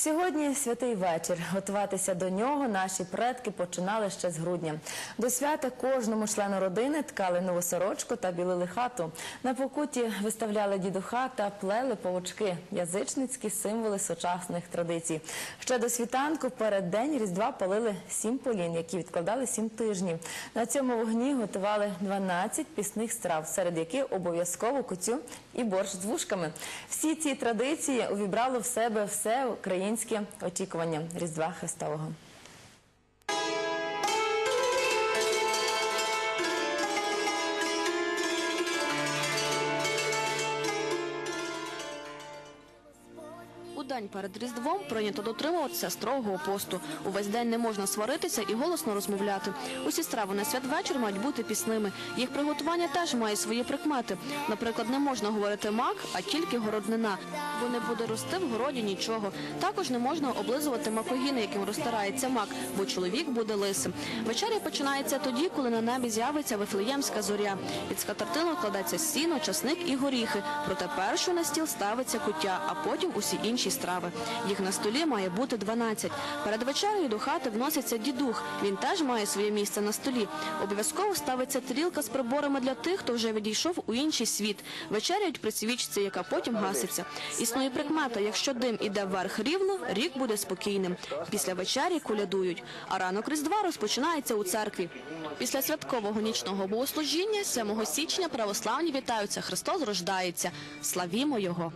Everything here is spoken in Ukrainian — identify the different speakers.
Speaker 1: Сьогодні святий вечір. Готуватися до нього наші предки починали ще з грудня. До свята кожному члену родини ткали нову сорочку та білили хату. На покуті виставляли дідуха та плели павучки – язичницькі символи сучасних традицій. Ще до світанку перед день Різдва палили сім полін, які відкладали сім тижнів. На цьому вогні готували 12 пісних страв, серед яких обов'язково куцю і борщ з вушками. Всі ці традиції увібрало в себе все українське очікування Різдва Христового.
Speaker 2: День перед Різдвом прийнято дотримуватися строгого посту. Увесь день не можна сваритися і голосно розмовляти. Усі страви на святвечір мають бути пісними. Їх приготування теж має свої прикмети. Наприклад, не можна говорити мак, а тільки городнина, бо не буде рости в городі нічого. Також не можна облизувати макогіни, яким розтирається мак, бо чоловік буде лисим. Вечеря починається тоді, коли на небі з'явиться вифлеємська зоря. Під скатертину кладеться сіно, часник і горіхи. Проте першою на стіл ставиться куття, а потім усі інші страви. Їх на столі має бути 12. Перед вечерею до хати вноситься дідух. Він теж має своє місце на столі. Обов'язково ставиться тарілка з приборами для тих, хто вже відійшов у інший світ. Вечеряють при свічці, яка потім гаситься. Існує прикмета, якщо дим іде вверх рівно, рік буде спокійним. Після вечері колядують. А ранок Різдва розпочинається у церкві. Після святкового нічного богослужіння 7 січня православні вітаються. Христос рождається. Славімо Його!